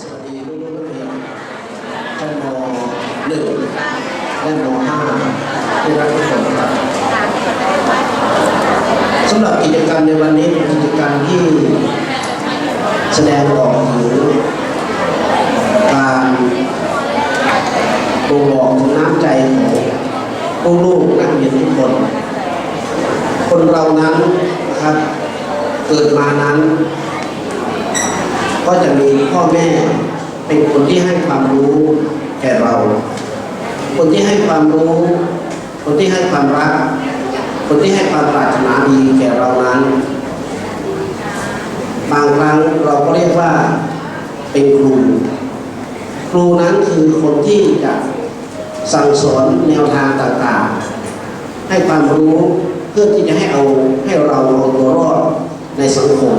สวัสดีลูกๆนักเรียนชั้นม .1 และม .5 ที่รักทุกคนครับสำหรับกิจกรรมในวันนี้เป็นกิจกรรมที่แสดงออกถึงการบ่งบอกถึงน้ำใจของลูกๆนักเรียนทุกคน คนเรานั้นนะครับเกิดมานั้น ก็จะมีพ่อแม่เป็นคนที่ให้ความรู้แก่เรา คนที่ให้ความรู้ คนที่ให้ความรัก คนที่ให้ความปรารถนาดีแก่เรานั้น บางครั้งเราก็เรียกว่าเป็นครู ครูนั้นคือคนที่จะสั่งสอนแนวทางต่างๆ ให้ความรู้เพื่อที่จะให้เอาให้เราเอาตัวรอดในสังคม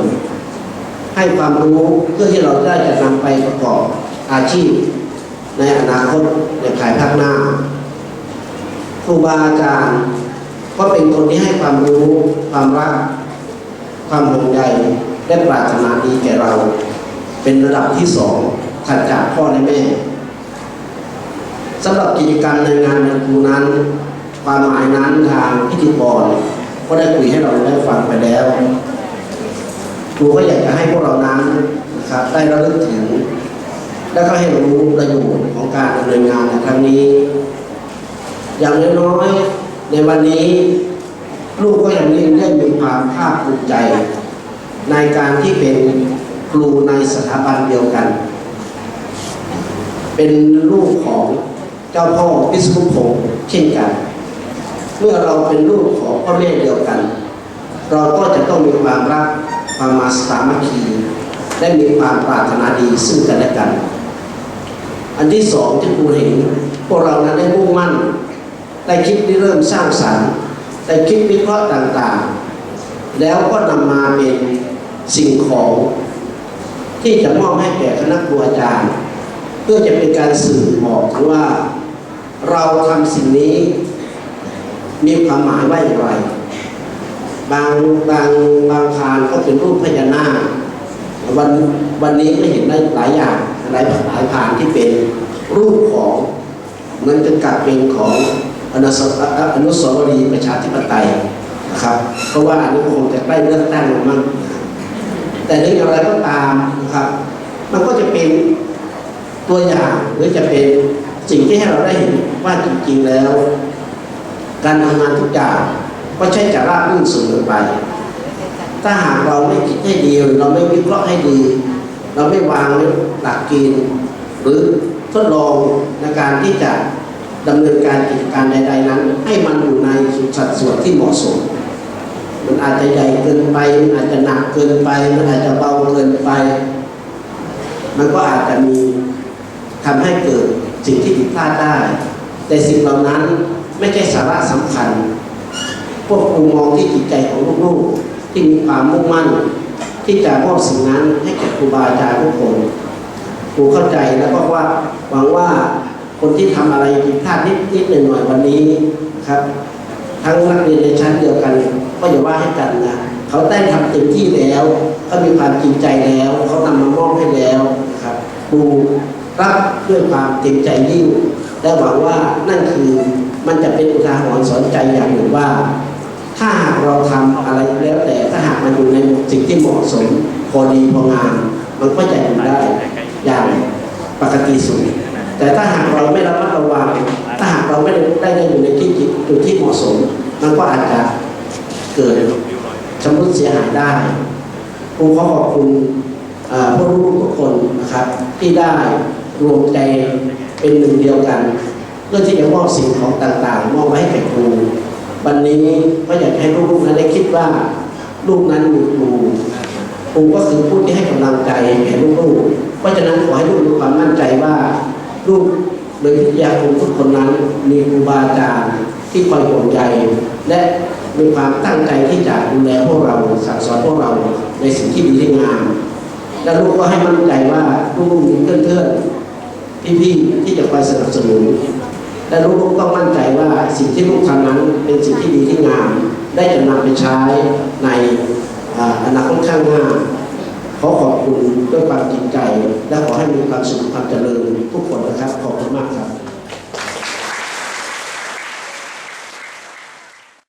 ให้ความรู้เพื่อที่เราได้จะนำไปประกอบอาชีพ ในอนาคตในภายภาคหน้า ครูบาอาจารย์ก็เป็นคนที่ให้ความรู้ความรัก ความห่วงใยและปรารถนาดีแก่เรา เป็นระดับที่สองถัดจากพ่อและแม่สำหรับกิจกรรมในงานในครูนั้น ความหมายนั้นทางพิธีกรก็ได้คุยให้เราได้ฟังไปแล้ว ครูก็อยากจะให้พวกเรานั้นนะครับได้ระลึกถึง และก็ให้รู้ประโยชน์ของการดำเนินงานในครั้งนี้ อย่างน้อยๆในวันนี้ ลูกก็ยังได้มีความภาคภูมิใจ ในการที่เป็นครูในสถาบันเดียวกัน เป็นลูกของเจ้าพ่อพิษณุพงศ์เช่นกัน เมื่อเราเป็นลูกของพ่อแม่เดียวกัน เราก็จะต้องมีความรัก ความมาสามัคคีและมีความปรารถนาดีซึ่งกันและกัน อันที่สองที่ครูเห็นพวกเรานั้นได้มุ่งมั่น ได้คิดที่เริ่มสร้างสรรค์ได้คิดวิเคราะห์ต่างๆ แล้วก็นำมาเป็นสิ่งของที่จะมอบให้แก่คณะครูอาจารย์ เพื่อจะเป็นการสื่อบอกว่าเราทำสิ่งนี้มีความหมายว่าอย่างไร บางบางบางคานก็เป็นรูปพญานาควันวันนี้ก็เห็นได้หลายอย่างหลายหลายผ่านที่เป็นรูปของเหมันจะกลับเป็นของอนุสอนุสาวรีย์ประชาธิปไตยนะครับ เพราะว่าอันนี้คงจะใกล้เลือกตั้งมั้งแต่ถึงอย่างไรก็ตามนะครับ มันก็จะเป็นตัวอย่างหรือจะเป็นสิ่งที่ให้เราได้เห็นว่าจริงๆแล้ว การทำงานทุกอย่าง ก็ใช่จะราบรื่นเสมอไป ถ้าหากเราไม่คิดให้ดี เราไม่วิเคราะห์ให้ดี เราไม่วางหลักเกณฑ์หรือทดลองในการที่จะดำเนินการกิจการใด ๆนั้น ให้มันอยู่ในสัดส่วนที่เหมาะสม มันอาจจะใหญ่เกินไป มันอาจจะหนักเกินไป มันอาจจะเบาเกินไป มันก็อาจจะมีทำให้เกิดสิ่งที่ผิดพลาดได้ แต่สิ่งเหล่านั้นไม่ใช่สาระสำคัญ พวกครูมองที่จิตใจของลูกๆที่มีความมุ่งมั่น ที่จะมอบสิ่งนั้นให้แก่ครูบาอาจารย์ทุกคนครูเข้าใจแล้วก็ว่าหวังว่าคนที่ทำอะไรผิดพลาดนิดนิดหน่อยหน่อยๆวันนี้นะครับ ทั้งนักเรียนในชั้นเดียวกัน ก็อย่าว่าให้กันนะเขาได้ทำเต็มที่แล้วเขามีความจริงใจแล้วเขานำมามอบให้แล้วนะครับครูรับด้วยความเต็มใจยิ่งและหวังว่านั่นคือมันจะเป็นอุทาหรณ์สอนใจอย่างหนึ่งว่า ถ้าหากเราทำอะไรแล้วแต่ถ้าหากมันอยู่ในสิ่งที่เหมาะสมพอดีพองามมันก็จะอยู่ได้อย่างปกติสุดแต่ถ้าหากเราไม่ระมัดระวังถ้าหากเราไม่ได้ได้อยู่ในที่จุดที่เหมาะสม มันก็อาจจะเกิดชำรุดเสียหายได้ครูขอขอบคุณผู้รู้ทุกคนนะครับ ที่ได้รวมใจเป็นหนึ่งเดียวกัน เพื่อที่จะมอบสิ่งของต่างๆ มอบไว้ให้แก่ครู วันนี้ก็อยากให้ลูกๆนั้นได้คิดว่า ลูกนั้นมีครูครูก็คือผู้ที่ให้กำลังใจแก่ลูกๆเพราะฉะนั้นขอให้ลูกมีความมั่นใจว่า ลูกโดยพิทยาคมทุกคนนั้นมีครูบาอาจารย์ที่คอยห่วงใยและมีความตั้งใจที่จะดูแลพวกเราสั่งสอนพวกเราในสิ่งที่ดีที่งาม และลูกก็ให้มั่นใจว่าลูกๆมีเพื่อนๆพี่ๆที่จะคอยสนับสนุน และลูกๆต้องมั่นใจว่าสิ่งที่ลูกทำนั้นเป็นสิ่งที่ดีที่งาม ได้จะนำไปใช้ในอนาคตข้างหน้าขอขอบคุณด้วยความจริงใจ และขอให้มีความสุขความเจริญทุกคนนะครับ ขอบคุณมากครับ